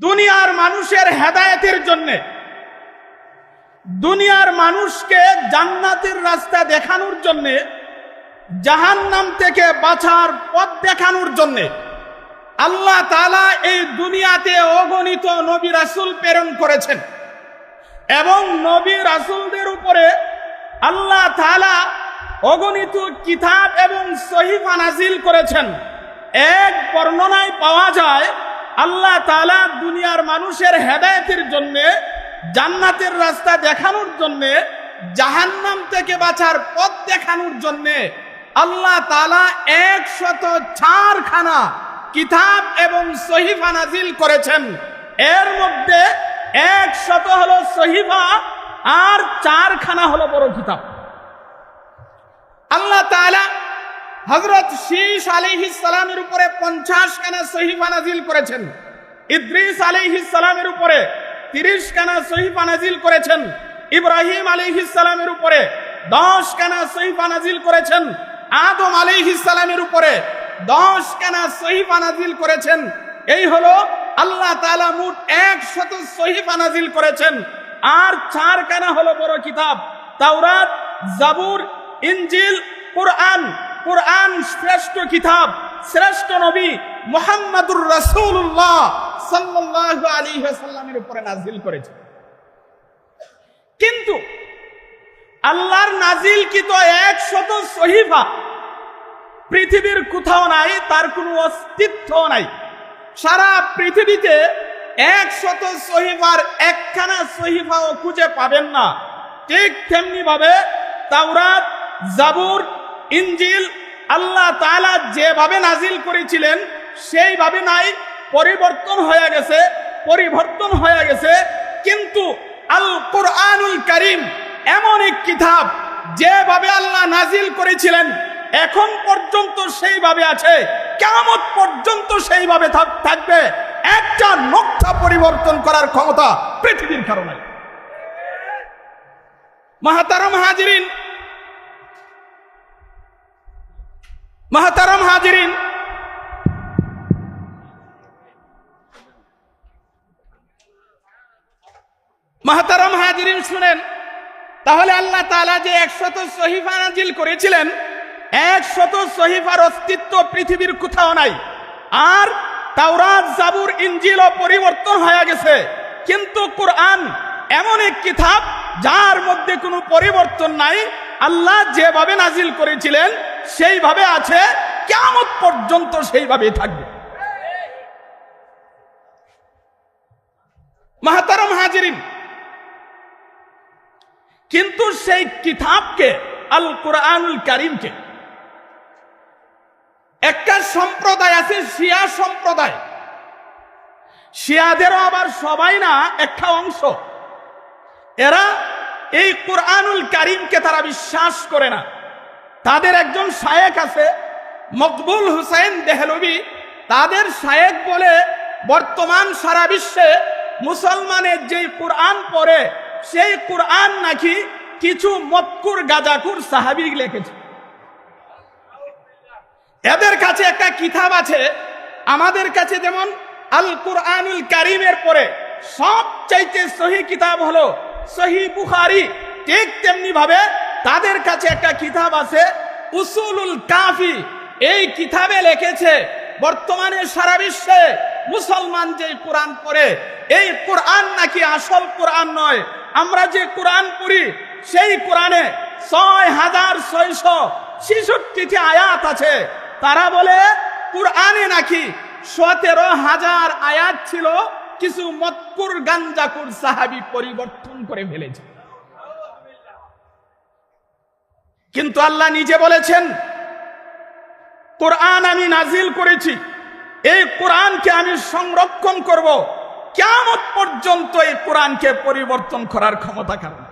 দুনিয়ার মানুষের হেদায়েতের জন্যে। দুনিয়ার মানুষকে জান্নাতের রাস্তা দেখানোর জন্যে, জাহান্নাম থেকে বাঁচার পথ দেখানোর জন্যে আল্লাহ তালা এই দুনিয়াতে অগণিত নবী রাসুল প্রেরণ করেছেন। এবং নবী রাসুলদের উপরে আল্লাহ তালা অগণিত কিতাব এবং সহিফা নাজিল করেছেন। এক বর্ণনায় পাওয়া যায় আল্লাহ তালা দুনিয়ার মানুষের হেদায়তের জন্যে, জান্নাতের রাস্তা দেখানোর জন্যে, জাহান্নাম থেকে বাঁচার পথ দেখানোর জন্যে আল্লাহ তালা একশত চারখানা কিতাব এবং সহিফা নাজিল করেছেন। এর মধ্যে একশত হলো সহিফা আর চারখানা হলো বড় কিতাব। আল্লাহ তাআলা হজরত শীষ আলাইহিস সালামের উপরে পঞ্চাশ খানা সহিফা নাজিল করেছেন। ইদ্রিস আলাইহিস সালামের উপরে তিরিশ খানা সহিফা নাজিল করেছেন। ইব্রাহিম আলাইহিস সালামের উপরে দশ খানা সহিফা নাজিল করেছেন। আদম আলাইহিস সালামের উপরে দশ খানা সহিফা নাজিল করেছেন। এই হলো আল্লাহ তাআলা মোট একশত সহিফা নাজিল করেছেন। আর চার খানা হলো বড় কিতাব, তাওরাত, জাবুর ইঞ্জিল কোরআন। কোরআন শ্রেষ্ঠ কিতাব, শ্রেষ্ঠ নবী মোহাম্মদুর রাসূলুল্লাহ সাল্লাল্লাহু আলাইহি উপরে নাজিল করেছে। কিন্তু আল্লাহর নাজিল কি তো একশত সহিফা পৃথিবীর কোথাও নাই, তার কোনো অস্তিত্ব নাই। সারা পৃথিবীতে একশত সহিফার একখানা সহিফাও খুঁজে পাবেন না। ঠিক তেমনি ভাবে তাওরাত, জাবুর ইঞ্জিল আল্লাহ তাআলা যেভাবে নাজিল করেছিলেন, সেইভাবে নাই, পরিবর্তন হয়ে গেছে, পরিবর্তন হয়ে গেছে। কিন্তু আল কোরআনুল করিম এমন এক কিতাব যেভাবে আল্লাহ নাজিল করেছিলেন, এখন পর্যন্ত সেইভাবে আছে কেমন পর্যন্ত সেইভাবে থাক- থাকবে। একটা নকশা পরিবর্তন করার ক্ষমতা পৃথিবীর কারণে মাহাতারম হাজিরিন মাহাতারম হাজিরিন। মাহাতারম হাজিরিন শুনেন, তাহলে আল্লাহ তালা যে একশত সহিফা নাজিল করেছিলেন, একশত সহিফার অস্তিত্ব পৃথিবীর কোথাও নাই। আর তাওরাত, জাবুর ইঞ্জিল পরিবর্তন হয়ে গেছে। কিন্তু কোরআন এমন এক কিতাব, যার মধ্যে কোনো পরিবর্তন নাই। আল্লাহ যেভাবে নাজিল করেছিলেন সেইভাবে আছে কেমন পর্যন্ত সেইভাবে থাকবে। মাহাতারম হাজিরিন, কিন্তু সেই কিতাবকে, আল কোরআনুল কারিমকে, একটা সম্প্রদায় আছে, শিয়া সম্প্রদায়। শিয়াদেরও আবার সবাই না, একটা অংশ। এরা এই কোরআনুল কারিমকে তারা বিশ্বাস করে না। তাদের একজন শায়েক আছে, মকবুল হুসাইন দেহলবি। তাদের শায়েক বলে, বর্তমান সারা বিশ্বে মুসলমানের যেই কোরআন পড়ে, সেই কোরআন নাকি কিছু মক্কুর, গাজাকুর সাহাবি লিখেছে। এদের কাছে একটা কিতাব আছে, আমাদের কাছে যেমন আল কুরআনুল কারিমের পরে সবচাইতে সহি কিতাব হলো সহি বুখারি, ঠিক তেমনি ভাবে তাদের কাছে একটা কিতাব আছে, উসুলুল কাফি। এই কিতাবে লিখেছে, বর্তমানে সারা বিশ্বে মুসলমান যে কোরআন পড়ে, এই কোরআন নাকি আসল কোরআন নয়। আমরা যে কোরআন পড়ি, সেই কোরআনে ছয় হাজার ছয়শো ছেষট্টিটি আয়াত আছে। তারা বলে, কোরআনে নাকি সতেরো হাজার আয়াত ছিল, কিছু মক্কুর গাঞ্জাকুর সাহাবি পরিবর্তন করে ফেলেছে। কিন্তু আল্লাহ নিজে বলেছেন, কোরআন আমি নাজিল করেছি। এই কোরআনকে আমি সংরক্ষণ করব। কেমন পর্যন্ত এই কোরআনকে পরিবর্তন করার ক্ষমতা কারণ